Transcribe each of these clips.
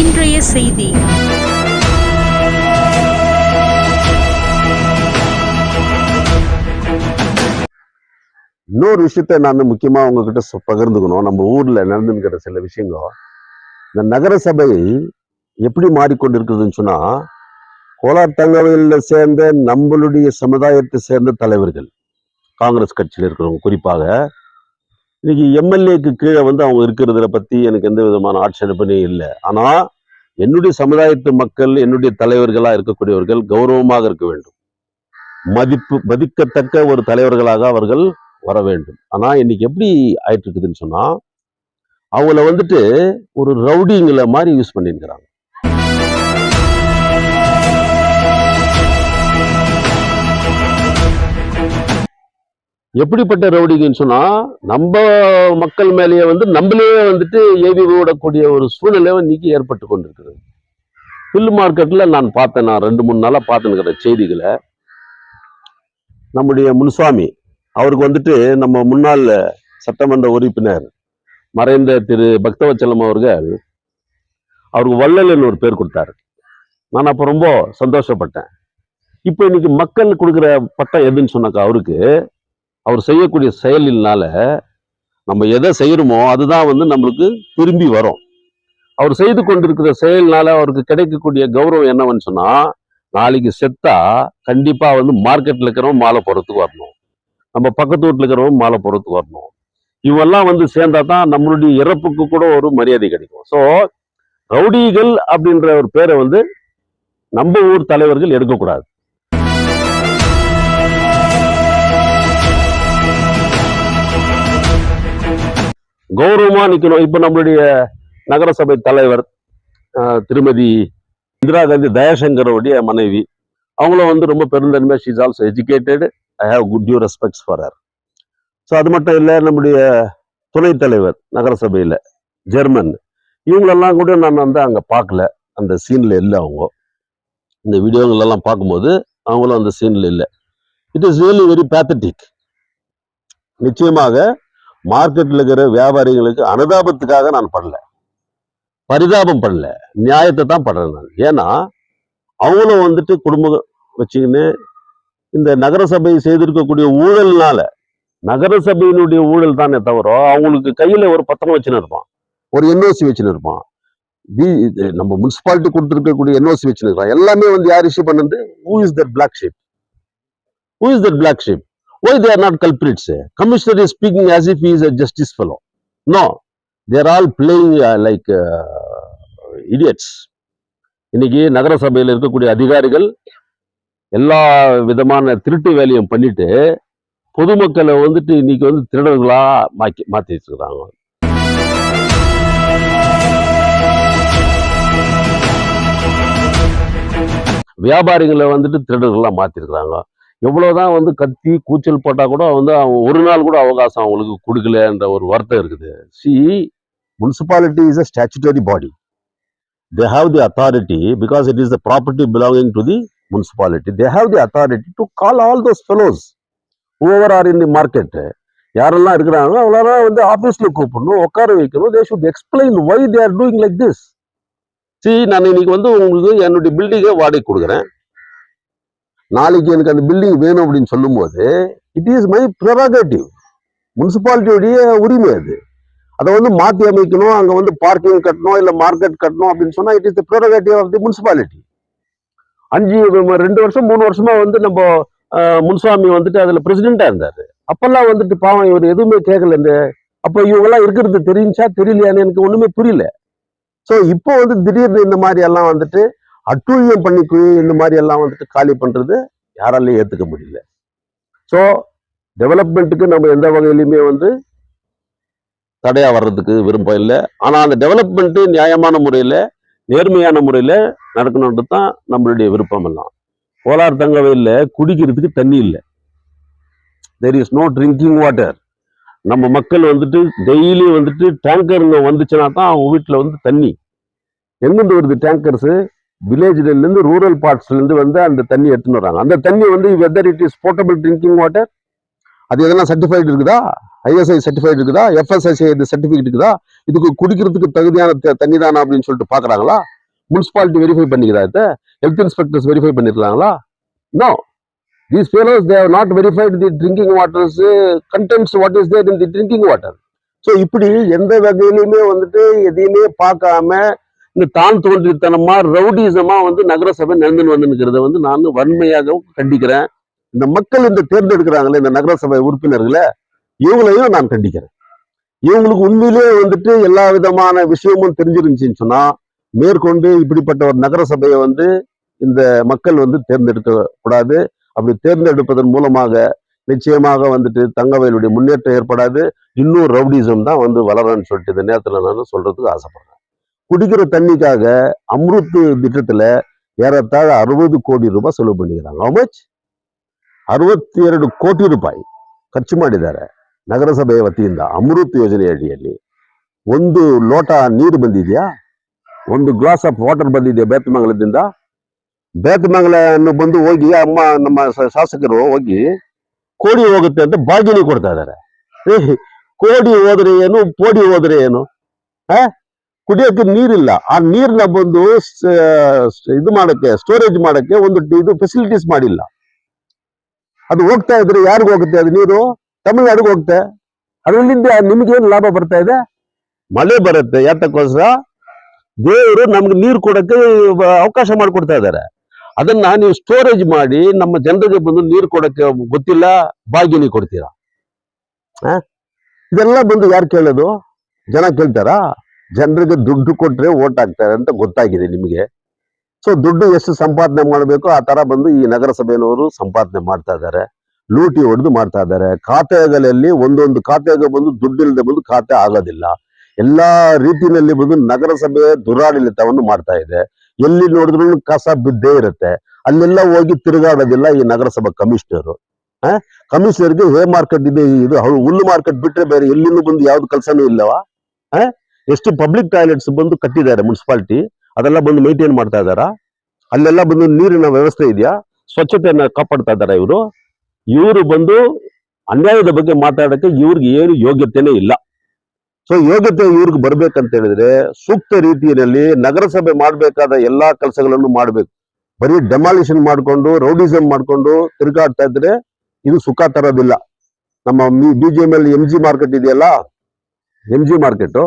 இன்றைய செய்தி. இன்னொரு விஷயத்த நான் முக்கியமாக உங்ககிட்ட பகிர்ந்துக்கணும். நம்ம ஊரில் நடந்துங்கிற சில விஷயங்கள். இந்த நகர சபை எப்படி மாறிக்கொண்டிருக்குதுன்னு சொன்னால் கோலார் தங்கவையில சேர்ந்த நம்மளுடைய சமுதாயத்தை சேர்ந்த தலைவர்கள் காங்கிரஸ் கட்சியில் இருக்கிறவங்க குறிப்பாக இன்னைக்கு எம்எல்ஏக்கு கீழே வந்து அவங்க இருக்கிறதுல பத்தி எனக்கு எந்த விதமான ஆட்சேபனையும் இல்லை. ஆனா என்னுடைய சமுதாயத்து மக்கள் என்னுடைய தலைவர்களா இருக்கக்கூடியவர்கள் கௌரவமாக இருக்க வேண்டும். மதிப்பு மதிக்கத்தக்க ஒரு தலைவர்களாக அவர்கள் வர வேண்டும். ஆனா இன்னைக்கு எப்படி ஆயிட்டு இருக்குதுன்னு சொன்னா அவங்கள வந்துட்டு ஒரு ரவுடிங்களை மாதிரி யூஸ் பண்ணிருக்கிறாங்க எப்படிப்பட்ட ரவுடிங்கன்னு சொன்னா நம்ம மக்கள் மேலேயே வந்து நம்மளே வந்துட்டு ஏவி விடக்கூடிய ஒரு சூழ்நிலை இன்னைக்கு ஏற்பட்டு கொண்டிருக்கிறது. பில் மார்க்கெட்ல நான் பார்த்தேன் நான் ரெண்டு மூணு நாளா பார்த்துன்னு செய்திகளை. நம்முடைய முனுசாமி அவருக்கு வந்துட்டு நம்ம முன்னாள் சட்டமன்ற உறுப்பினர் மறைந்த திரு பக்தவச்சலம் அவர்கள் அவருக்கு வள்ளல்னு ஒரு பேர் கொடுத்தாரு. நான் அப்போ ரொம்ப சந்தோஷப்பட்டேன். இப்போ இன்னைக்கு மக்கள் கொடுக்குற பட்டம் எதுன்னு சொன்னாக்கா அவருக்கு அவர் செய்யக்கூடிய செயலினால நம்ம எதை செய்கிறோமோ அதுதான் வந்து நம்மளுக்கு திரும்பி வரும். அவர் செய்து கொண்டிருக்கிற செயல்னால அவருக்கு கிடைக்கக்கூடிய கௌரவம் என்னவன்னு சொன்னால் நாளைக்கு செத்தா கண்டிப்பாக வந்து மார்க்கெட்டில் இருக்கிறவன் மாலை போகிறதுக்கு வரணும். நம்ம பக்கத்து வீட்டில் இருக்கிறவன் மாலை போகிறதுக்கு வரணும். இவெல்லாம் வந்து சேர்ந்தா தான் நம்மளுடைய இறப்புக்கு கூட ஒரு மரியாதை கிடைக்கும். ஸோ ரவுடிகள் அப்படின்ற ஒரு பேரை வந்து நம்ம ஊர் தலைவர்கள் எடுக்கக்கூடாது. கௌரவமாக நிற்கணும் இப்போ நம்மளுடைய நகரசபை தலைவர் திருமதி இந்திரா காந்தி தயாசங்கருடைய மனைவி அவங்களும் வந்து ரொம்ப பெருந்தன்மை she's also educated I have good due respects for her so அது மட்டும் இல்லை நம்முடைய துணைத் தலைவர் நகரசபையில் ஜெர்மன் இவங்களெல்லாம் கூட நான் வந்து அங்கே பார்க்கல. அந்த சீனில் இல்லை அவங்க. இந்த வீடியோங்களெல்லாம் பார்க்கும்போது அவங்களும் அந்த சீனில் இல்லை. It is really very pathetic நிச்சயமாக மார்க்கெட்டில் இருக்கிற வியாபாரிகளுக்கு அனுதாபத்துக்காக நான் பண்ணல பரிதாபம் பண்ணல நியாயத்தை தான் பண்றேன் நான். ஏன்னா அவங்களும் வந்துட்டு குடும்பம் வச்சுக்கின்னு இந்த நகரசபை செய்திருக்கக்கூடிய ஊழல்னால நகரசபையினுடைய ஊழல் தானே தவிர அவங்களுக்கு கையில் ஒரு பத்திரம் வச்சுன்னு இருப்பான். ஒரு என்ஓசி வச்சுன்னு இருப்பான். தி- இது நம்ம முனிசிபாலிட்டி கொடுத்துருக்கக்கூடிய என்ஓசி வச்சுன்னு இருப்பான் எல்லாமே வந்து யார் இஷ்யூ பண்ணது? Who is that black sheep who is that black sheep why they are not as commissioner he speaking as if is No, justice are no they're all like uh, like idiots இன்னைக்கு நகரசபையில் இருக்கக்கூடிய அதிகாரிகள் எல்லா விதமான திருட்டு வேலையும் பண்ணிட்டு பொதுமக்களை வந்துட்டு இன்னைக்கு வந்து திருடர்களா மாக்கி மாத்தி வச்சிருக்காங்க வியாபாரிகளை வந்துட்டு திருடர்களாக மாற்றிருக்கிறாங்க எவ்வளவுதான் வந்து கத்தி கூச்சல் போட்டா கூட வந்து அவங்க ஒரு நாள் கூட அவகாசம் அவங்களுக்கு கொடுக்கலன்ற ஒரு வருத்தம் இருக்குது. See municipality is a statutory body they have the authority because it is the property belonging to the municipality they have the authority to call all those fellows over are in the market யாரெல்லாம் இருக்கிறாங்க அவங்களெல்லாம் வந்து ஆஃபீஸில் கூப்பிடணும் உட்கார வைக்கணும். They should explain why they are doing like this see நான் இன்னைக்கு வந்து உங்களுக்கு என்னுடைய பில்டிங்கை வாடகை கொடுக்குறேன். நாளைக்கு எனக்கு அந்த பில்டிங் வேணும் அப்படின்னு சொல்லும்போது இட் இஸ் மை ப்ரெரோகேட்டிவ் முனிசிபாலிட்டியுடைய உரிமை அது. அதை வந்து மாற்றி அமைக்கணும் அங்கே வந்து பார்க்கிங் கட்டணும் இல்லை மார்க்கெட் கட்டணும் அப்படின்னு சொன்னால் it is the prerogative of the municipality அஞ்சு ரெண்டு வருஷம் மூணு வருஷமா வந்து நம்ம முன்சாமி வந்துட்டு அதில் பிரசிடெண்ட்டாக இருந்தார். அப்போல்லாம் வந்துட்டு பாவம் இவர் எதுவுமே கேட்கல இந்த அப்போ இவங்கெல்லாம் இருக்கிறது தெரிஞ்சா தெரியலையான்னு எனக்கு ஒன்றுமே புரியல. ஸோ இப்போ வந்து திடீர்னு இந்த மாதிரி எல்லாம் வந்துட்டு அட்டூழியம் பண்ணி இந்த மாதிரி எல்லாம் வந்துட்டு காலி பண்றது யாராலையும் ஏத்துக்க முடியல. ஸோ டெவலப்மெண்ட்டுக்கு நம்ம எந்த வகையிலுமே வந்து தடையா வர்றதுக்கு விருப்பம் இல்லை. ஆனா அந்த டெவலப்மெண்ட்டு நியாயமான முறையில நேர்மையான முறையில நடக்கணுன்றது தான் நம்மளுடைய விருப்பம் எல்லாம். கோலார் தங்கவையில் குடிக்கிறதுக்கு தண்ணி இல்லை. There is no drinking water நம்ம மக்கள் வந்துட்டு டெய்லி வந்துட்டு டேங்கருங்க வந்துச்சுன்னா தான் அவங்க வீட்டில் வந்து தண்ணி. எங்கிருந்து வருது டேங்கர்ஸு வில்லேஜ்லேருந்து ரூரல் பார்ட்ஸ்லேருந்து வந்து அந்த தண்ணி எடுத்துன்னு வராங்க அந்த தண்ணி வந்து whether it is potable drinking water அது எதனா சர்டிஃபைடு இருக்குதா? ஐஎஸ்ஐ சர்டிஃபைடு இருக்குதா? எஃப்எஸ்எஸ்ஐ சர்டிஃபிகேட் இருக்குதா? இதுக்கு குடிக்கிறதுக்கு தகுதியான த- தண்ணி தானா அப்படின்னு சொல்லிட்டு பார்க்குறாங்களா முனிசிபாலிட்டி வெரிஃபை பண்ணிக்கிறா இதை? Health inspectors verify பண்ணிருக்காங்களா? No these fellows they've not verified the drinking waters contents what is there in the drinking water so இப்படி எந்த வகையிலுமே வந்துட்டு எதையுமே பார்க்காம இந்த தான் தோன்றித்தனமா ரவுடிசமா வந்து நகரசபை நடந்து வந்துருக்கிறத வந்து நான் வன்மையாகவும் கண்டிக்கிறேன். இந்த மக்கள் இந்த தேர்ந்தெடுக்கிறாங்களே இந்த நகரசபை உறுப்பினர்களை இவங்களையும் நான் கண்டிக்கிறேன். இவங்களுக்கு உண்மையிலேயே வந்துட்டு எல்லா விதமான விஷயமும் தெரிஞ்சிருந்துச்சின்னு சொன்னா மேற்கொண்டு இப்படிப்பட்ட ஒரு நகரசபையை வந்து இந்த மக்கள் வந்து தேர்ந்தெடுக்க கூடாது அப்படி தேர்ந்தெடுப்பதன் மூலமாக நிச்சயமாக வந்துட்டு தங்கவயலுடைய முன்னேற்றம் ஏற்படாது. இன்னும் ரவுடிசம் தான் வந்து வளரன்னு சொல்லிட்டு இந்த நேரத்தில் நான் சொல்றதுக்கு ஆசைப்படுறேன். குடிக்கிற தண்ணிக்காக அம்ருத் திட்டத்துல ஏறத்தாழ அறுபது ಕೋಟಿ ರೂಪಾಯಿ ಸುಲಭ பண்ணிக்கிறாங்க ಹೌ ಮಚ್ ಅರವತ್ತೆರಡು ಎರಡು ಕೋಟಿ ರೂಪಾಯಿ ಖರ್ಚು ಮಾಡಿದ್ದಾರೆ ನಗರಸಭೆಯ ವತಿಯಿಂದ ಅಮೃತ್ ಯೋಜನೆ ಅಡಿಯಲ್ಲಿ ಒಂದು ಲೋಟ ನೀರು ಬಂದಿದೆಯಾ ಒಂದು ಗ್ಲಾಸ್ ಆಫ್ ವಾಟರ್ ಬಂದಿದೆಯಾ ಬೇತಮಂಗಲದಿಂದ ಬೇತಮಂಗಲನ್ನು ಬಂದು ಹೋಗಿ ಅಮ್ಮ ನಮ್ಮ ಸ- ಶಾಸಕರು ಹೋಗಿ ಕೋಡಿ ಹೋಗುತ್ತೆ ಅಂತ ಬಾಗಿನಿ ಕೊಡ್ತಾ ಇದ್ದಾರೆ ಏ, ಕೋಡಿ ಹೋದ್ರೆ ಏನು ಪೋಡಿ ಹೋದ್ರೆ ಏನು ಆ ಕುಡಿಯೋಕೆ ನೀರಿಲ್ಲ. ಆ ನೀರ್ನ ಬಂದು ಇದು ಮಾಡಕ್ಕೆ ಸ್ಟೋರೇಜ್ ಮಾಡಕ್ಕೆ ಒಂದು ಇದು ಫೆಸಿಲಿಟೀಸ್ ಮಾಡಿಲ್ಲ. ಅದು ಹೋಗ್ತಾ ಇದ್ರೆ ಯಾರಿಗೂ ಹೋಗುತ್ತೆ ಅದು ನೀರು? ತಮಿಳ್ನಾಡಿಗೆ ಹೋಗುತ್ತೆ. ಅದರಿಂದ ನಿಮ್ಗೇನು ಲಾಭ ಬರ್ತಾ ಇದೆ? ಮಳೆ ಬರುತ್ತೆ. ಯಾತಕ್ಕೋಸ್ಕರ? ದೇವರು ನಮ್ಗೆ ನೀರು ಕೊಡಕ್ಕೆ ಅವಕಾಶ ಮಾಡಿಕೊಡ್ತಾ ಇದ್ದಾರೆ. ಅದನ್ನ ನೀವು ಸ್ಟೋರೇಜ್ ಮಾಡಿ ನಮ್ಮ ಜನರಿಗೆ ಬಂದು ನೀರು ಕೊಡಕ್ಕೆ ಗೊತ್ತಿಲ್ಲ ಬಾಗಿನಿ ಕೊಡ್ತೀರಾ? ಆ? ಇದೆಲ್ಲ ಬಂದು ಯಾರು ಕೇಳೋದು? ಜನ ಕೇಳ್ತಾರಾ? ಜನರಿಗೆ ದುಡ್ಡು ಕೊಟ್ರೆ ಓಟ್ ಹಾಕ್ತಾರೆ ಅಂತ ಗೊತ್ತಾಗಿದೆ ನಿಮಗೆ. ಸೊ ದುಡ್ಡು ಎಷ್ಟು ಸಂಪಾದನೆ ಮಾಡಬೇಕು ಆ ತರ ಬಂದು ಈ ನಗರಸಭೆಯವರು ಸಂಪಾದನೆ ಮಾಡ್ತಾ ಇದ್ದಾರೆ. ಲೂಟಿ ಹೊಡೆದು ಮಾಡ್ತಾ ಇದ್ದಾರೆ. ಖಾತೆಗಳಲ್ಲಿ ಒಂದೊಂದು ಖಾತೆಗೆ ಬಂದು ದುಡ್ಡಿಲ್ಲದೆ ಬಂದು ಖಾತೆ ಆಗೋದಿಲ್ಲ. ಎಲ್ಲಾ ರೀತಿಯಲ್ಲಿ ಬಂದು ನಗರಸಭೆ ದುರಾಡಳಿತವನ್ನು ಮಾಡ್ತಾ ಇದೆ. ಎಲ್ಲಿ ನೋಡಿದ್ರು ಕಸ ಬಿದ್ದೇ ಇರುತ್ತೆ. ಅಲ್ಲೆಲ್ಲ ಹೋಗಿ ತಿರುಗಾಡೋದಿಲ್ಲ ಈ ನಗರಸಭಾ ಕಮಿಷನರು. ಕಮಿಷನರ್ಗೆ ಹೇ ಮಾರ್ಕೆಟ್ ಇದೆ, ಇದು ಹುಲ್ಲು ಮಾರ್ಕೆಟ್ ಬಿಟ್ರೆ ಬೇರೆ ಎಲ್ಲಿನೂ ಬಂದು ಯಾವ್ದು ಕೆಲಸನೂ ಇಲ್ಲವಾ? ಆ? ಎಷ್ಟು ಪಬ್ಲಿಕ್ ಟಾಯ್ಲೆಟ್ಸ್ ಬಂದು ಕಟ್ಟಿದ್ದಾರೆ ಮುನ್ಸಿಪಾಲಿಟಿ ಅದೆಲ್ಲ ಬಂದು ಮೈಂಟೈನ್ ಮಾಡ್ತಾ ಇದ್ದಾರಾ? ಅಲ್ಲೆಲ್ಲ ಬಂದು ನೀರಿನ ವ್ಯವಸ್ಥೆ ಇದೆಯಾ? ಸ್ವಚ್ಛತೆಯನ್ನ ಕಾಪಾಡ್ತಾ ಇದ್ದಾರೆ ಇವರು? ಇವರು ಬಂದು ಅನ್ಯಾಯದ ಬಗ್ಗೆ ಮಾತಾಡಕ್ಕೆ ಇವ್ರಿಗೆ ಏನು ಯೋಗ್ಯತೆನೇ ಇಲ್ಲ. ಸೊ ಯೋಗ್ಯತೆ ಇವ್ರಿಗೆ ಬರ್ಬೇಕಂತ ಹೇಳಿದ್ರೆ ಸೂಕ್ತ ರೀತಿಯಲ್ಲಿ ನಗರಸಭೆ ಮಾಡ್ಬೇಕಾದ ಎಲ್ಲಾ ಕೆಲಸಗಳನ್ನು ಮಾಡ್ಬೇಕು. ಬರೀ ಡೆಮಾಲಿಷನ್ ಮಾಡ್ಕೊಂಡು ರೌಡಿಸಮ್ ಮಾಡ್ಕೊಂಡು ತಿರುಗಾಡ್ತಾ ಇದ್ರೆ ಇದು ಸುಖ ತರೋದಿಲ್ಲ. ನಮ್ಮ ಅಲ್ಲಿ ಎಂ ಜಿ ಮಾರ್ಕೆಟ್ ಇದೆಯಲ್ಲ? M G market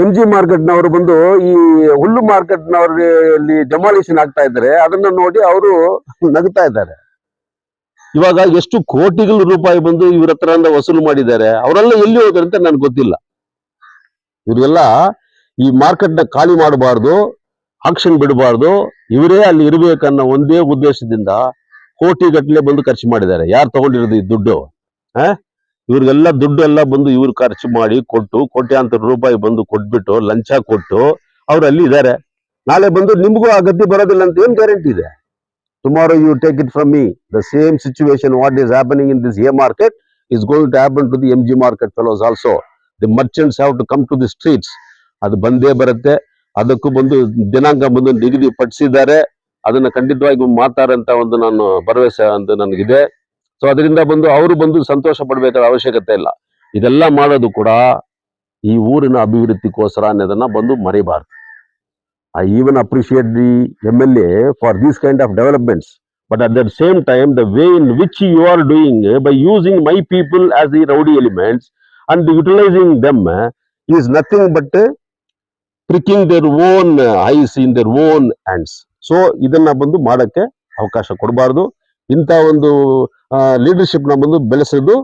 M G ಮಾರ್ಕೆಟ್ನವರು ಬಂದು ಈ ಹುಲ್ಲು ಮಾರ್ಕೆಟ್ನವರಲ್ಲಿ ಡೆಮಾಲಿಷನ್ ಆಗ್ತಾ ಇದ್ದಾರೆ. ಅದನ್ನ ನೋಡಿ ಅವರು ನಗ್ತಾ ಇದ್ದಾರೆ. ಇವಾಗ ಎಷ್ಟು ಕೋಟಿಗಳು ರೂಪಾಯಿ ಬಂದು ಇವ್ರ ಹತ್ರ ವಸೂಲು ಮಾಡಿದ್ದಾರೆ. ಅವರೆಲ್ಲ ಎಲ್ಲಿ ಹೋದ್ರಂತ ಅಂತ ನನ್ಗೆ ಗೊತ್ತಿಲ್ಲ. ಇವರೆಲ್ಲ ಈ ಮಾರ್ಕೆಟ್ನ ಖಾಲಿ ಮಾಡಬಾರ್ದು ಆಕ್ಷನ್ ಬಿಡಬಾರ್ದು, ಇವರೇ ಅಲ್ಲಿ ಇರ್ಬೇಕನ್ನೋ ಒಂದೇ ಉದ್ದೇಶದಿಂದ ಕೋಟಿ ಗಟ್ಟಲೆ ಬಂದು ಖರ್ಚು ಮಾಡಿದ್ದಾರೆ. ಯಾರು ತಗೊಂಡಿರೋದು ಈ ದುಡ್ಡು? ಆ ಇವ್ರಿಗೆಲ್ಲ ದುಡ್ಡು ಎಲ್ಲ ಬಂದು ಇವ್ರು ಖರ್ಚು ಮಾಡಿ ಕೊಟ್ಟು ಕೋಟ್ಯಾಂತರ ರೂಪಾಯಿ ಬಂದು ಕೊಟ್ಬಿಟ್ಟು ಲಂಚ ಕೊಟ್ಟು ಅವ್ರು ಅಲ್ಲಿ ಇದ್ದಾರೆ ನಾಳೆ ಬಂದು ನಿಮಗೂ ಆ ಗದ್ದೆ ಬರೋದಿಲ್ಲ ಅಂತ ಏನ್ ಗ್ಯಾರಂಟಿ ಇದೆ? Tomorrow you take it from me the same situation what is happening in this a market is going to happen to the M G market fellows also the merchants have to come to the streets ಅದು ಬಂದೇ ಬರುತ್ತೆ. ಅದಕ್ಕೂ ಬಂದು ದಿನಾಂಕ ಬಂದು ನಿಗದಿ ಪಡಿಸಿದ್ದಾರೆ. ಅದನ್ನ ಖಂಡಿತವಾಗಿ ಮಾತಾಡಂತ ಒಂದು ನಾನು ಭರವಸೆ ಅಂತ ನನಗಿದೆ. ಸೊ ಅದರಿಂದ ಬಂದು ಅವರು ಬಂದು ಸಂತೋಷ ಅವಶ್ಯಕತೆ ಇಲ್ಲ. ಇದೆಲ್ಲ ಮಾಡೋದು ಕೂಡ ಈ ಊರಿನ ಅಭಿವೃದ್ಧಿಗೋಸ್ಕರ ಅನ್ನೋದನ್ನ ಬಂದು ಮರಿಬಾರ್ದು. I even appreciate the M L A for these kind of developments but at that same time the way in which you are doing by using my people as the rowdy elements and utilising them is nothing but pricking their own eyes in their own hands so ಇದನ್ನ ಬಂದು ಮಾಡಕ್ಕೆ ಅವಕಾಶ ಕೊಡಬಾರ್ದು. ಇಂಥ ಒಂದು ಲೀಡರ್ಶಿಪ್ನ ಬಂದು ಬೆಳೆಸೋದು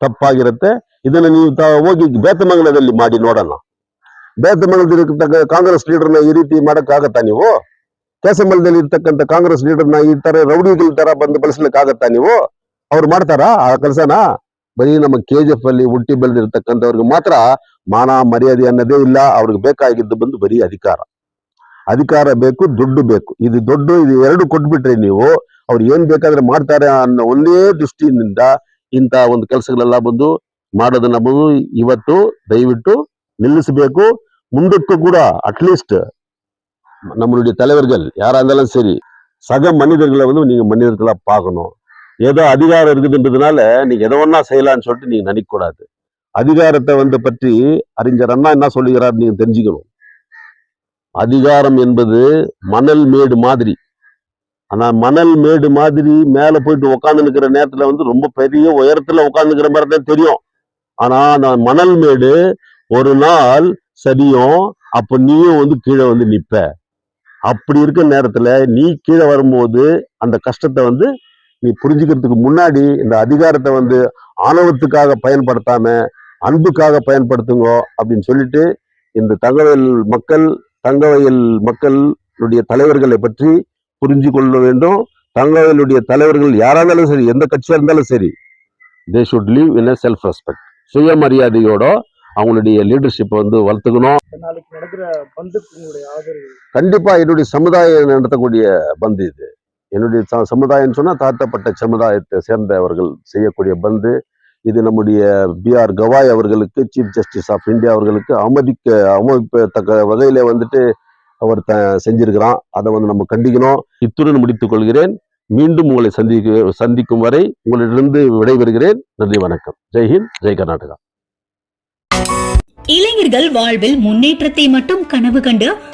ತಪ್ಪಾಗಿರುತ್ತೆ. ಇದನ್ನ ನೀವು ಹೋಗಿ ಬೇತಮಂಗಲದಲ್ಲಿ ಮಾಡಿ ನೋಡೋಣ. ಬೇತಮಂಗಲದಲ್ಲಿ ಇರತಕ್ಕ ಕಾಂಗ್ರೆಸ್ ಲೀಡರ್ನ ಈ ರೀತಿ ಮಾಡಕ್ಕಾಗತ್ತಾ ನೀವು? ಕೇಸಮಲದಲ್ಲಿ ಇರ್ತಕ್ಕಂಥ ಕಾಂಗ್ರೆಸ್ ಲೀಡರ್ನ ಈ ತರ ರೌಡಿಗಳ ತರ ಬಂದು ಬಳಸ್ಲಿಕ್ಕೆ ಆಗತ್ತಾ ನೀವು? ಅವ್ರು ಮಾಡ್ತಾರಾ ಆ ಕೆಲಸನ? ಬರೀ ನಮ್ಮ ಕೆ ಜಿ ಎಫ್ ಅಲ್ಲಿ ಹುಟ್ಟಿ ಬೆಳೆದಿರ್ತಕ್ಕಂಥವ್ರಿಗೆ ಮಾತ್ರ ಮಾನ ಮರ್ಯಾದೆ ಅನ್ನೋದೇ ಇಲ್ಲ. ಅವ್ರಿಗೆ ಬೇಕಾಗಿದ್ದು ಬಂದು ಬರೀ ಅಧಿಕಾರ. ಅಧಿಕಾರ ಬೇಕು, ದುಡ್ಡು ಬೇಕು. ಇದು ದುಡ್ಡು, ಇದು ಎರಡು ಕೊಟ್ಬಿಟ್ರೆ ನೀವು. ಅವ್ರು ಏನ್ ಬೇಕಾದ್ರೆ ಮಾಡ್ತಾರೆ ಅನ್ನೋ ಒಂದೇ ದೃಷ್ಟಿಯಿಂದ ಇಂಥ ಒಂದು ಕೆಲಸಗಳೆಲ್ಲ ಬಂದು ಮಾಡೋದನ್ನ ಬಂದು ಇವತ್ತು ದಯವಿಟ್ಟು ನಿಲ್ಲಿಸಬೇಕು ಮುಂದಕ್ಕೂ ಕೂಡ அட்லீஸ்ட் நம்மளுடைய தலைவர்கள் யாரா இருந்தாலும் சரி சக மனிதர்களை வந்து நீங்க மனிதர்களா பார்க்கணும் ஏதோ அதிகாரம் இருக்குதுன்றதுனால நீங்க எதை ஒன்னா செய்யலாம்னு சொல்லிட்டு நீங்க நினைக்க கூடாது அதிகாரத்தை வந்து பற்றி அறிஞர் அண்ணா என்ன சொல்லுகிறார் நீங்க தெரிஞ்சுக்கணும் அதிகாரம் என்பது மணல் மேடு மாதிரி ஆனா மணல் மேடு மாதிரி மேல போயிட்டு உட்கார்ந்து நிக்கிற நேரத்துல வந்து ரொம்ப பெரிய உயரத்துல உட்காந்துக்கிற மாதிரி தான் தெரியும். ஆனா அந்த மணல் மேடு ஒரு நாள் சரியும் அப்ப நீயும் வந்து கீழே வந்து நிப்ப. அப்படி இருக்கிற நேரத்துல நீ கீழே வரும்போது அந்த கஷ்டத்தை வந்து நீ புரிஞ்சுக்கிறதுக்கு முன்னாடி இந்த அதிகாரத்தை வந்து ஆணவத்துக்காக பயன்படுத்தாம அன்புக்காக பயன்படுத்துங்க அப்படின்னு சொல்லிட்டு இந்த தங்கவயல் மக்கள் தங்கவயல் மக்களுடைய தலைவர்களை பற்றி புரிஞ்சு கொள்ள வேண்டும். தங்கவயலுடைய தலைவர்கள் யாரா இருந்தாலும் சரி எந்த கட்சியா இருந்தாலும் சரி they should live in self respect சுயமரியாதையோட அவங்களுடைய லீடர்ஷிப்பை வந்து வளர்த்துக்கணும். நாளைக்கு நடக்கிற பந்துக்கு உங்களுடைய ஆதரவு? கண்டிப்பா என்னுடைய சமுதாயம் நடத்தக்கூடிய பந்து இது. என்னுடைய சமுதாயம்னு சொன்னா தாழ்த்தப்பட்ட சமுதாயத்தை சேர்ந்தவர்கள் செய்யக்கூடிய பந்து. இது நம்முடைய பி ஆர் கவாய் அவர்களுக்கு சீஃப் ஜஸ்டிஸ் ஆஃப் இந்தியா அவர்களுக்கு அவமதிக்க அவமதிப்பத்தக்க வகையில வந்துட்டு அவர் த செஞ்சிருக்கிறான். அதை வந்து நம்ம கண்டிக்கணும். இத்துடன் முடித்துக் கொள்கிறேன். மீண்டும் உங்களை சந்திக்க சந்திக்கும் வரை உங்களிடமிருந்து விடைபெறுகிறேன். நன்றி வணக்கம். ஜெய்ஹிந்த் ஜெய் கர்நாடகா. இளைஞர்கள் வாழ்வில் முன்னேற்றத்தை மட்டும் கனவு கண்டு